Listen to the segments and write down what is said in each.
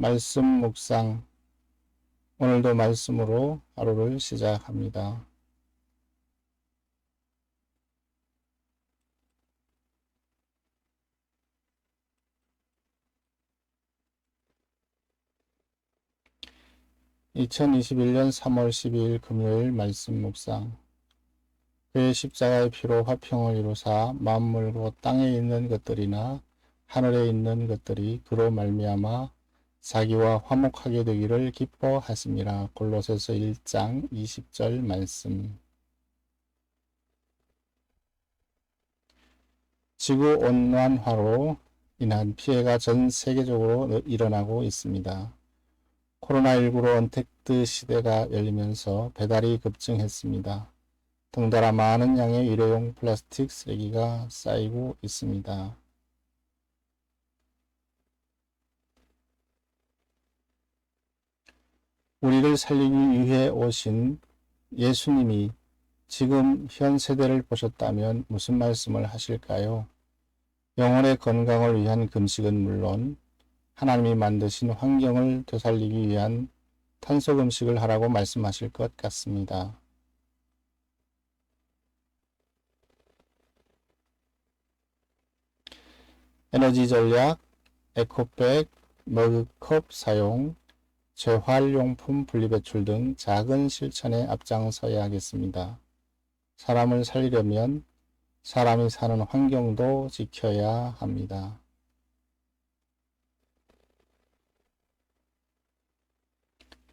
말씀 묵상. 오늘도 말씀으로 하루를 시작합니다. (2021년 3월 12일) 금요일 말씀 묵상 그의 십자가의 피로 화평을 이루사 만물 곧 땅에 있는 것들이나 하늘에 있는 것들이 그로 말미암아 자기와 화목하게 되기를 기뻐하심이라. 골로새서 1장 20절 말씀. 지구 온난화로 인한 피해가 전 세계적으로 일어나고 있습니다. 코로나19로 언택트 시대가 열리면서 배달이 급증했습니다. 덩달아 많은 양의 일회용 플라스틱 쓰레기가 쌓이고 있습니다. 우리를 살리기 위해 오신 예수님이 지금 현 세대를 보셨다면 무슨 말씀을 하실까요? 영혼의 건강을 위한 금식은 물론 하나님이 만드신 환경을 되살리기 위한 탄소 금식을 하라고 말씀하실 것 같습니다. 에너지 전략, 에코백, 머그컵 사용, 재활용품 분리배출 등 작은 실천에 앞장서야 하겠습니다. 사람을 살리려면 사람이 사는 환경도 지켜야 합니다.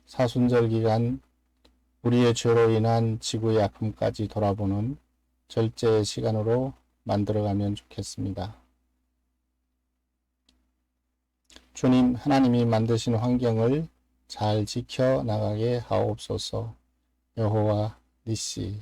사순절 기간 우리의 죄로 인한 지구의 아픔까지 돌아보는 절제의 시간으로 만들어가면 좋겠습니다. 주님, 하나님이 만드신 환경을 잘 지켜 나가게 하옵소서. 여호와 니시